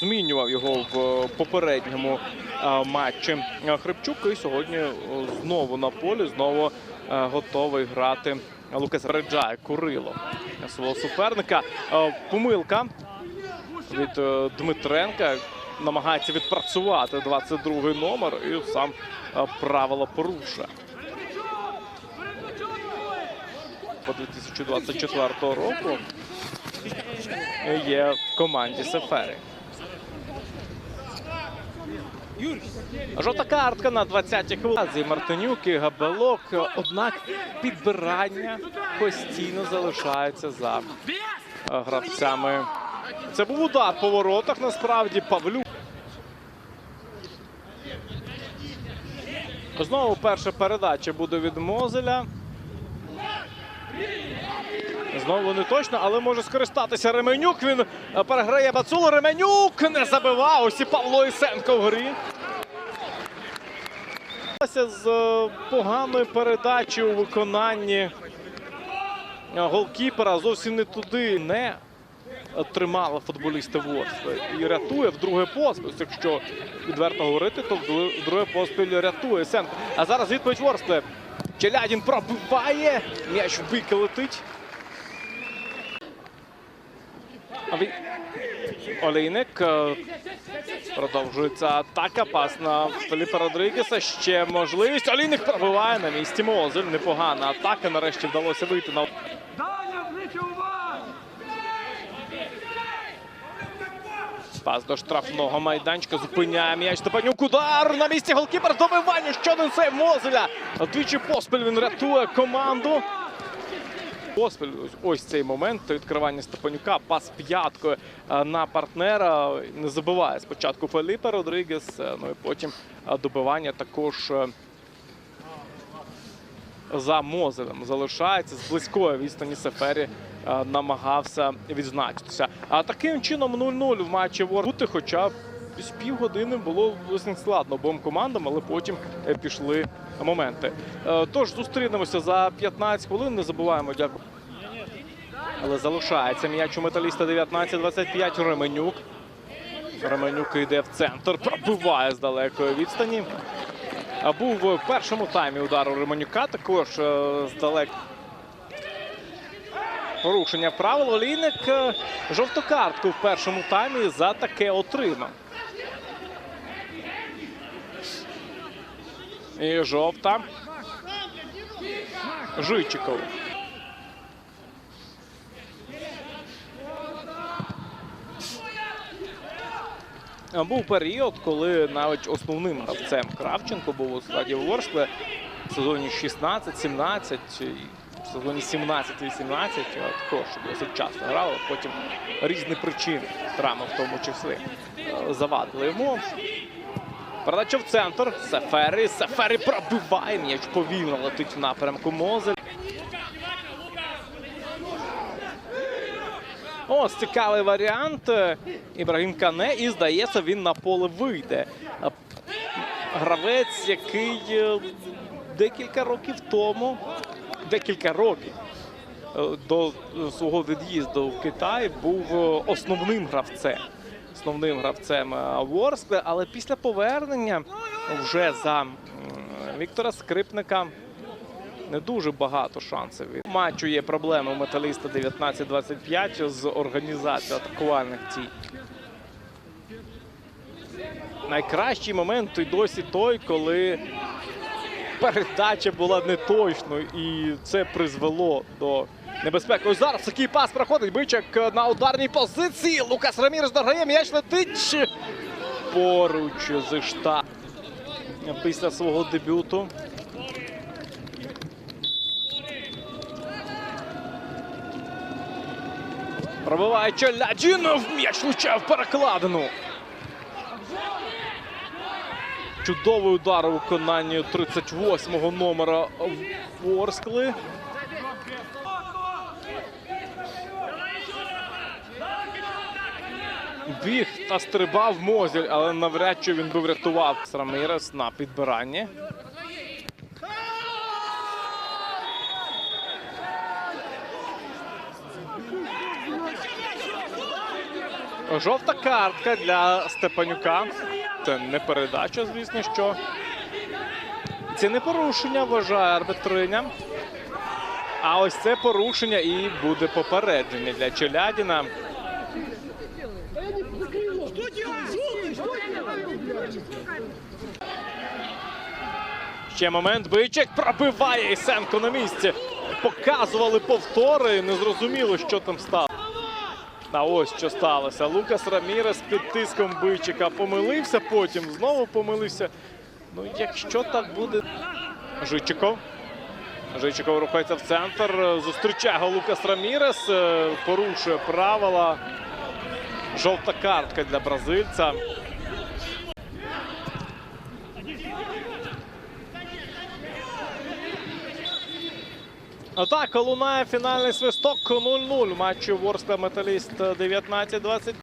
змінював його в попередньому е, матчі е, Хрипчук. І сьогодні е, знову на полі, знову е, готовий грати. Лукас Реджає Курило свого суперника. Е, Помилка від е, Дмитренка. Намагається відпрацювати 22-й номер і сам е, правила порушує. По 2024 року є в команді Сефері. Жовта картка на 20-й хвилині. Мартинюк і Габелок. Однак підбирання постійно залишається за гравцями. Це був удар по воротах. Насправді Павлюк. Знову перша передача буде від Мозеля. Знову не точно, але може скористатися Ременюк. Він переграє Бацулу. Ременюк не забивав. Ось і Павло Ісенко в грі. З е, поганої передачі у виконанні е, голкіпера зовсім не туди не тримали футболісти Ворскли. І рятує в друге поспіль. Якщо відверто говорити, то в друге- поспіль рятує Сенко. А зараз відповідь Ворскли. Челядін пробиває. М'яч в летить. Олійник. Продовжується атака. Пас на Феліпа Родригеса. Ще можливість. Олійник пробиває на місці Мозель. Непогана атака. Нарешті вдалося вийти на пас до штрафного майданчика. Зупиняє м'яч. Степанюк. Удар на місці голкіпер. Добивання. Ще один сейв Мозеля. Двічі поспіль він рятує команду. Поспіль ось, цей момент відкривання Степанюка, пас п'яткою е, на партнера. Не забиває спочатку Феліпе Родригес, е, ну і потім е, добивання також за Мозелем залишається з близької відстані Сефері намагався відзначитися. А таким чином 0-0 в матчі Вор бути, хоча з півгодини було складно обом командам, але потім е, пішли моменти. Е, Тож зустрінемося за 15 хвилин. Не забуваємо, дякую. Але залишається м'яч у металіста 19-25. Ременюк. Ременюк йде в центр, пробиває з далекої відстані. А Був в першому таймі удар у Реманюка, також е, здалек. Порушення правил. Олійник жовту картку в першому таймі за таке отримав. І жовта. Жичиков. А Був період, коли навіть основним гравцем Кравченко був у складі Ворскли в сезоні 16-17, в сезоні 17-18 також досить часто грав, потім різні причини, травми в тому числі, е, завадили йому. Передача в центр. Сефері. Сефері пробиває. М'яч повільно летить в напрямку Мозель. Ось цікавий варіант. Ібрагім Кане. І здається, він на поле вийде. Гравець, який е, декілька років тому, декілька років е, до свого від'їзду в Китай був е, основним гравцем. Основним гравцем е, Ворскли, але після повернення вже за Віктора Скрипника не дуже багато шансів. Матчу є проблеми у металіста 19-25 з організацією атакувальних дій. Найкращий момент і досі той, коли передача була неточною, і це призвело до небезпеки. Ось зараз такий пас проходить. Бичак на ударній позиції. Лукас Рамірес дограє, м'яч летить поруч зі штаб після свого дебюту. Пробиває Челядінов, м'яч влучає в перекладину. Чудовий удар у виконанні 38-го номера Ворскли. Біг та стрибав Мозіль, але навряд чи він би врятував Рамірес на підбиранні. Жовта картка для Степанюка. Це не передача, звісно, що. Це не порушення, вважає арбітриня. А ось це порушення і буде попередження для Челядіна. Ще момент. Бичик пробиває Ісенко на місці. Показували повтори. Не зрозуміло, що там стало. А ось що сталося. Лукас Рамірес під тиском Бичика помилився, потім знову помилився. Ну, якщо так буде. Жичиков. Жичиков рухається в центр. Зустрічає Лукас Рамірес. е, Порушує правила. Жовта картка для бразильця. Отак, лунає фінальний свисток 0-0 матчу Ворскла Металіст 19-20.